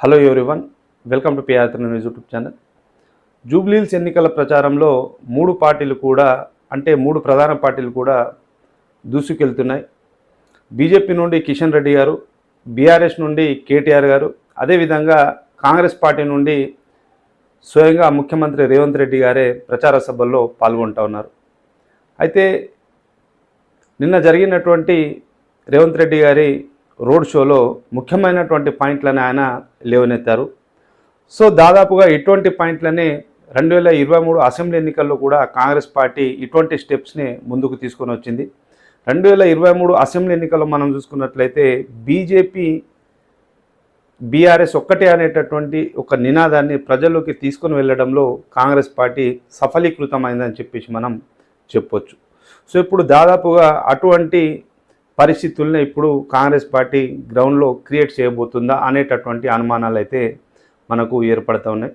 Hello everyone welcome to PR news YouTube channel Jubilee Hills ఎన్నికల ప్రచారంలో మూడు పార్టీలు కూడా అంటే మూడు ప్రధాన పార్టీలు కూడా దూసుకెళ్తున్నాయి. బీజేపీ నుండి కిషన్ రెడ్డి గారు బీఆర్ఎస్ నుండి కేటీఆర్ గారు అదేవిధంగా కాంగ్రెస్ పార్టీ నుండి స్వయంగా ముఖ్యమంత్రి రేవంత్ రెడ్డి గారే ప్రచార సభల్లో పాల్గొంటూ ఉన్నారు. అయితే నిన్న జరిగినటువంటి రేవంత్ రెడ్డి గారి రోడ్ షోలో ముఖ్యమైనటువంటి పాయింట్లని ఆయన లేవనెత్తారు. సో దాదాపుగా ఇటువంటి పాయింట్లనే రెండు వేల ఇరవై మూడు అసెంబ్లీ ఎన్నికల్లో కూడా కాంగ్రెస్ పార్టీ ఇటువంటి స్టెప్స్ని ముందుకు తీసుకొని వచ్చింది. రెండు వేల ఇరవై మూడు అసెంబ్లీ ఎన్నికల్లో మనం చూసుకున్నట్లయితే బీజేపీ బీఆర్ఎస్ ఒక్కటే అనేటటువంటి ఒక నినాదాన్ని ప్రజల్లోకి తీసుకొని వెళ్ళడంలో కాంగ్రెస్ పార్టీ సఫలీకృతమైందని చెప్పేసి మనం చెప్పొచ్చు. సో ఇప్పుడు దాదాపుగా అటువంటి పరిస్థితుల్ని ఇప్పుడు కాంగ్రెస్ పార్టీ గ్రౌండ్లో క్రియేట్ చేయబోతుందా అనేటటువంటి అనుమానాలు అయితే మనకు ఏర్పడుతూ ఉన్నాయి.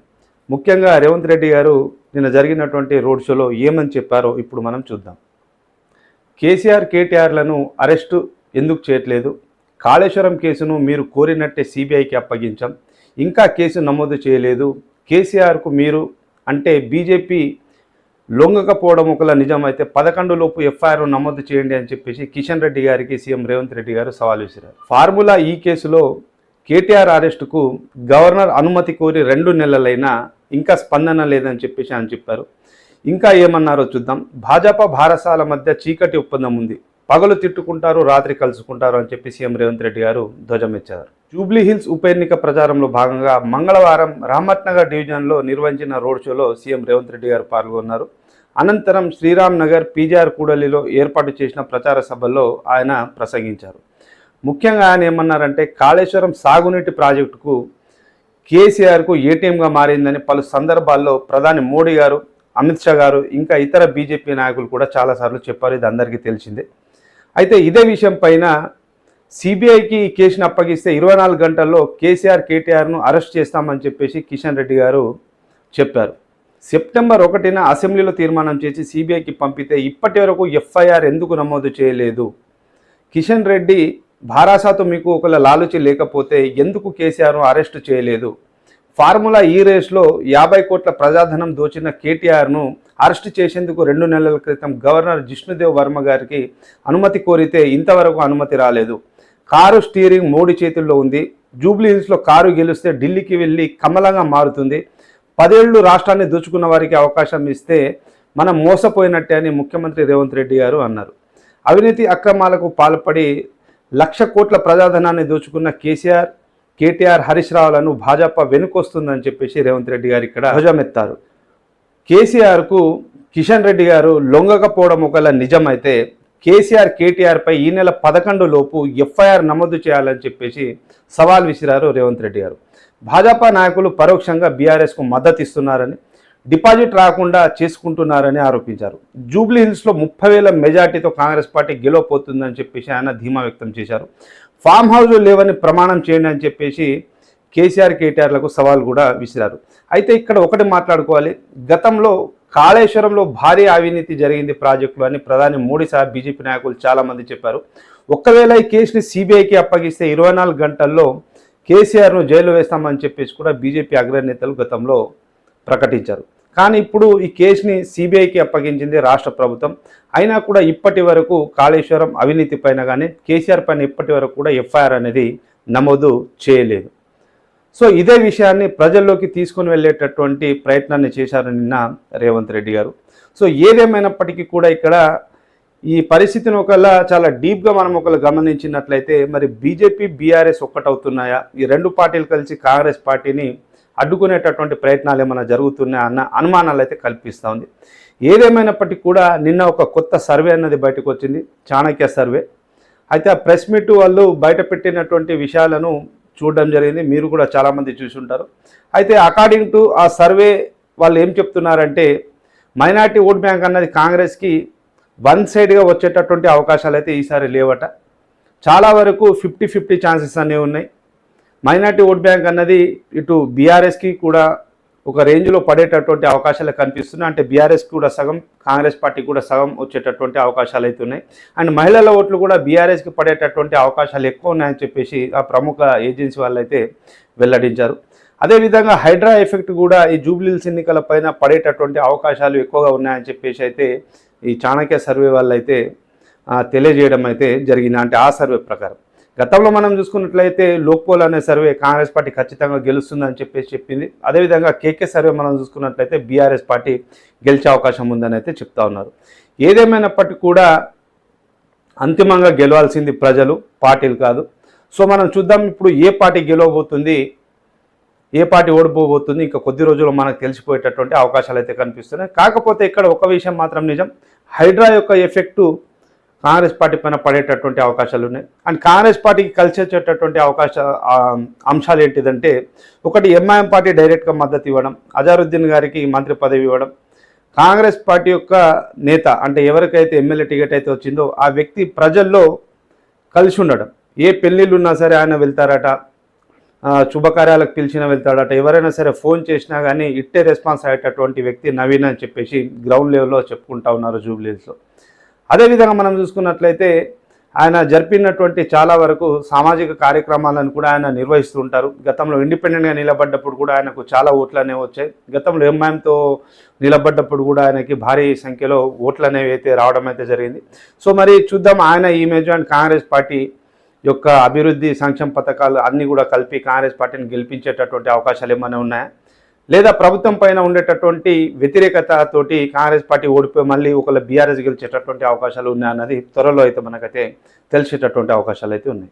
ముఖ్యంగా రేవంత్ రెడ్డి గారు నిన్న జరిగినటువంటి రోడ్ షోలో ఏమని చెప్పారో ఇప్పుడు మనం చూద్దాం. కేసీఆర్ కేటీఆర్లను అరెస్టు ఎందుకు చేయట్లేదు? కాళేశ్వరం కేసును మీరు కోరినట్టే సిబిఐకి అప్పగించాం. ఇంకా కేసు నమోదు చేయలేదు. కేసీఆర్కు మీరు అంటే బీజేపీ లొంగకపోవడం ఒకలా నిజమైతే పదకొండు లోపు ఎఫ్ఐఆర్ నమోదు చేయండి అని చెప్పేసి కిషన్ రెడ్డి గారికి సీఎం రేవంత్ రెడ్డి గారు సవాల్ విసిరారు. ఫార్ములా ఈ కేసులో కేటీఆర్ అరెస్టుకు గవర్నర్ అనుమతి కోరి రెండు నెలలైనా ఇంకా స్పందన లేదని చెప్పేసి ఆయన చెప్పారు. ఇంకా ఏమన్నారో చూద్దాం. భాజపా భారసాల మధ్య చీకటి ఒప్పందం ఉంది. పగలు తిట్టుకుంటారు రాత్రి కలుసుకుంటారు అని చెప్పి సీఎం రేవంత్ రెడ్డి గారు ధ్వజమెచ్చారు జూబ్లీ హిల్స్ ఉప ఎన్నిక ప్రచారంలో భాగంగా మంగళవారం రామట్నగర్ డివిజన్లో నిర్వహించిన రోడ్ షోలో సీఎం రేవంత్ రెడ్డి గారు పాల్గొన్నారు. అనంతరం శ్రీరామ్ నగర్ పీజీఆర్ కూడలిలో ఏర్పాటు చేసిన ప్రచార సభల్లో ఆయన ప్రసంగించారు. ముఖ్యంగా ఆయన ఏమన్నారంటే కాళేశ్వరం సాగునీటి ప్రాజెక్టుకు కేసీఆర్కు ఏటీఎంగా మారిందని పలు సందర్భాల్లో ప్రధాని మోడీ గారు అమిత్ షా గారు ఇంకా ఇతర బీజేపీ నాయకులు కూడా చాలాసార్లు చెప్పారు. ఇది అందరికీ తెలిసిందే. అయితే ఇదే విషయం పైన సిబిఐకి ఈ కేసును అప్పగిస్తే ఇరవై నాలుగు గంటల్లో కేసీఆర్ కేటీఆర్ను అరెస్ట్ చేస్తామని చెప్పేసి కిషన్ రెడ్డి గారు చెప్పారు. సెప్టెంబర్ ఒకటిన అసెంబ్లీలో తీర్మానం చేసి సిబిఐకి పంపితే ఇప్పటి వరకు ఎఫ్ఐఆర్ ఎందుకు నమోదు చేయలేదు? కిషన్ రెడ్డి భారాసాతో మీకు ఒకవేళ లాలుచి లేకపోతే ఎందుకు కేసీఆర్ను అరెస్టు చేయలేదు? ఫార్ములా ఈ రేస్లో యాభై కోట్ల ప్రజాధనం దోచిన కేటీఆర్ను అరెస్ట్ చేసేందుకు రెండు నెలల క్రితం గవర్నర్ జిష్ణుదేవ్ వర్మ గారికి అనుమతి కోరితే ఇంతవరకు అనుమతి రాలేదు. కారు స్టీరింగ్ మోడీ చేతుల్లో ఉంది. జూబ్లీ హిల్స్లో కారు గెలిస్తే ఢిల్లీకి వెళ్ళి కమలంగా మారుతుంది. పదేళ్ళు రాష్ట్రాన్ని దోచుకున్న వారికి అవకాశం ఇస్తే మనం మోసపోయినట్టే అని ముఖ్యమంత్రి రేవంత్ రెడ్డి గారు అన్నారు. అవినీతి అక్రమాలకు పాల్పడి లక్ష కోట్ల ప్రజాధనాన్ని దోచుకున్న కేసీఆర్ కేటీఆర్ హరీష్ రావులను భాజపా వెనుకొస్తుందని చెప్పేసి రేవంత్ రెడ్డి గారు ఇక్కడ ధ్వజమెత్తారు. కేసీఆర్కు కిషన్ రెడ్డి గారు లొంగకపోవడం ఒకవేళ నిజమైతే కేసీఆర్ కేటీఆర్పై ఈ నెల పదకొండు లోపు ఎఫ్ఐఆర్ నమోదు చేయాలని చెప్పేసి సవాల్ విసిరారు రేవంత్ రెడ్డి గారు. భాజపా నాయకులు పరోక్షంగా బీఆర్ఎస్కు మద్దతు ఇస్తున్నారని డిపాజిట్ రాకుండా చేసుకుంటున్నారని ఆరోపించారు. జూబ్లీ హిల్స్లో ముప్పై వేల మెజార్టీతో కాంగ్రెస్ పార్టీ గెలవపోతుందని చెప్పేసి ఆయన ధీమా వ్యక్తం చేశారు. ఫామ్ హౌస్లు లేవని ప్రమాణం చేయండి అని చెప్పేసి కేసీఆర్ కేటీఆర్లకు సవాల్ కూడా విసిరారు. అయితే ఇక్కడ ఒకటి మాట్లాడుకోవాలి. గతంలో కాళేశ్వరంలో భారీ అవినీతి జరిగింది ప్రాజెక్టులు అని ప్రధాని మోడీ సహా బీజేపీ నాయకులు చాలామంది చెప్పారు. ఒక్కవేళ ఈ కేసుని సిబిఐకి అప్పగిస్తే ఇరవై నాలుగు గంటల్లో కేసీఆర్ను జైలు వేస్తామని చెప్పేసి కూడా బీజేపీ అగ్రనేతలు గతంలో ప్రకటించారు. కానీ ఇప్పుడు ఈ కేసుని సిబిఐకి అప్పగించింది రాష్ట్ర ప్రభుత్వం. అయినా కూడా ఇప్పటి వరకు కాళేశ్వరం అవినీతి పైన కానీ కేసీఆర్ పైన ఇప్పటి వరకు కూడా ఎఫ్ఐఆర్ అనేది నమోదు చేయలేదు. సో ఇదే విషయాన్ని ప్రజల్లోకి తీసుకుని వెళ్ళేటటువంటి ప్రయత్నాన్ని చేశారు నిన్న రేవంత్ రెడ్డి గారు. సో ఏదేమైనప్పటికీ కూడా ఇక్కడ ఈ పరిస్థితిని ఒకలా చాలా డీప్గా మనం ఒకళ్ళు గమనించినట్లయితే మరి బీజేపీ బీఆర్ఎస్ ఒక్కటవుతున్నాయా? ఈ రెండు పార్టీలు కలిసి కాంగ్రెస్ పార్టీని అడ్డుకునేటటువంటి ప్రయత్నాలు ఏమైనా జరుగుతున్నాయా అన్న అనుమానాలు అయితే కల్పిస్తూ ఉంది. ఏదేమైనప్పటికీ కూడా నిన్న ఒక కొత్త సర్వే అన్నది బయటకు వచ్చింది చాణక్య సర్వే. అయితే ఆ ప్రెస్ మీట్ వాళ్ళు బయట పెట్టినటువంటి విషయాలను చూడడం జరిగింది. మీరు కూడా చాలామంది చూసి ఉంటారు. అయితే అకార్డింగ్ టు ఆ సర్వే వాళ్ళు ఏం చెప్తున్నారంటే మైనార్టీ ఓట్ బ్యాంక్ అన్నది కాంగ్రెస్కి వన్ సైడ్గా వచ్చేటటువంటి అవకాశాలు అయితే ఈసారి లేవట. చాలా వరకు ఫిఫ్టీ ఫిఫ్టీ ఛాన్సెస్ అనేవి ఉన్నాయి. మైనార్టీ ఓట్ బ్యాంక్ అన్నది ఇటు బీఆర్ఎస్కి కూడా ఒక రేంజ్లో పడేటటువంటి అవకాశాలు కనిపిస్తున్నాయి. అంటే బీఆర్ఎస్ కూడా సగం కాంగ్రెస్ పార్టీ కూడా సగం వచ్చేటటువంటి అవకాశాలు అయితే ఉన్నాయి. అండ్ మహిళల ఓట్లు కూడా బీఆర్ఎస్కి పడేటటువంటి అవకాశాలు ఎక్కువ ఉన్నాయని చెప్పేసి ఆ ప్రముఖ ఏజెన్సీ వాళ్ళు అయితే వెల్లడించారు అదేవిధంగా హైడ్రా ఎఫెక్ట్ కూడా ఈ జూబ్లీల్స్ ఎన్నికల పైన పడేటటువంటి అవకాశాలు ఎక్కువగా ఉన్నాయని చెప్పేసి అయితే ఈ చాణక్య సర్వే వాళ్ళు అయితే తెలియజేయడం అయితే జరిగింది. అంటే ఆ సర్వే ప్రకారం. గతంలో మనం చూసుకున్నట్లయితే లోక్పోల్ అనే సర్వే కాంగ్రెస్ పార్టీ ఖచ్చితంగా గెలుస్తుందని చెప్పేసి చెప్పింది. అదేవిధంగా కేకే సర్వే మనం చూసుకున్నట్లయితే బీఆర్ఎస్ పార్టీ గెలిచే అవకాశం ఉందని అయితే చెప్తా ఉన్నారు. ఏదేమైనప్పటికీ కూడా అంతిమంగా గెలవాల్సింది ప్రజలు పార్టీలు కాదు. సో మనం చూద్దాం ఇప్పుడు ఏ పార్టీ గెలవబోతుంది ఏ పార్టీ ఓడిపోబోతుంది ఇంకా కొద్ది రోజుల్లో మనకు తెలిసిపోయేటటువంటి అవకాశాలు అయితే కనిపిస్తున్నాయి. కాకపోతే ఇక్కడ ఒక విషయం మాత్రం నిజం. హైడ్రా యొక్క ఎఫెక్టు కాంగ్రెస్ పార్టీ పైన పడేటటువంటి అవకాశాలు ఉన్నాయి. అండ్ కాంగ్రెస్ పార్టీకి కలిసేటటువంటి అవకాశ అంశాలు ఏంటిదంటే ఒకటి ఎంఐఎం పార్టీ డైరెక్ట్గా మద్దతు ఇవ్వడం అజారుద్దీన్ గారికి మంత్రి పదవి ఇవ్వడం. కాంగ్రెస్ పార్టీ యొక్క నేత అంటే ఎవరికైతే ఎమ్మెల్యే టికెట్ అయితే వచ్చిందో ఆ వ్యక్తి ప్రజల్లో కలిసి ఉండడం. ఏ పెళ్ళిళ్ళు ఉన్నా సరే ఆయన వెళ్తారట శుభకార్యాలకు పిలిచినా వెళ్తాడట ఎవరైనా సరే ఫోన్ చేసినా కానీ ఇట్టే రెస్పాన్స్ అయ్యేటటువంటి వ్యక్తి నవీన్ అని చెప్పేసి గ్రౌండ్ లెవెల్లో చెప్పుకుంటా ఉన్నారు జూబ్లీస్లో అదేవిధంగా మనం చూసుకున్నట్లయితే ఆయన జరిపినటువంటి చాలా వరకు సామాజిక కార్యక్రమాలను కూడా ఆయన నిర్వహిస్తూ ఉంటారు. గతంలో ఇండిపెండెంట్గా నిలబడ్డప్పుడు కూడా ఆయనకు చాలా ఓట్లు అనేవి వచ్చాయి. గతంలో ఎంఐఎంతో నిలబడ్డప్పుడు కూడా ఆయనకి భారీ సంఖ్యలో ఓట్లు అనేవి అయితే రావడం అయితే జరిగింది. సో మరి చూద్దాం ఆయన ఇమేజ్ అండ్ కాంగ్రెస్ పార్టీ యొక్క అభివృద్ధి సంక్షేమ పథకాలు అన్నీ కూడా కలిపి కాంగ్రెస్ పార్టీని గెలిపించేటటువంటి అవకాశాలు ఏమైనా ఉన్నాయా? లేదా ప్రభుత్వం పైన ఉండేటటువంటి వ్యతిరేకతతోటి కాంగ్రెస్ పార్టీ ఓడిపోయి మళ్ళీ ఒకళ్ళ బీఆర్ఎస్ గెలిచేటటువంటి అవకాశాలు ఉన్నాయన్నది త్వరలో అయితే మనకైతే తెలిసేటటువంటి అవకాశాలు అయితే ఉన్నాయి.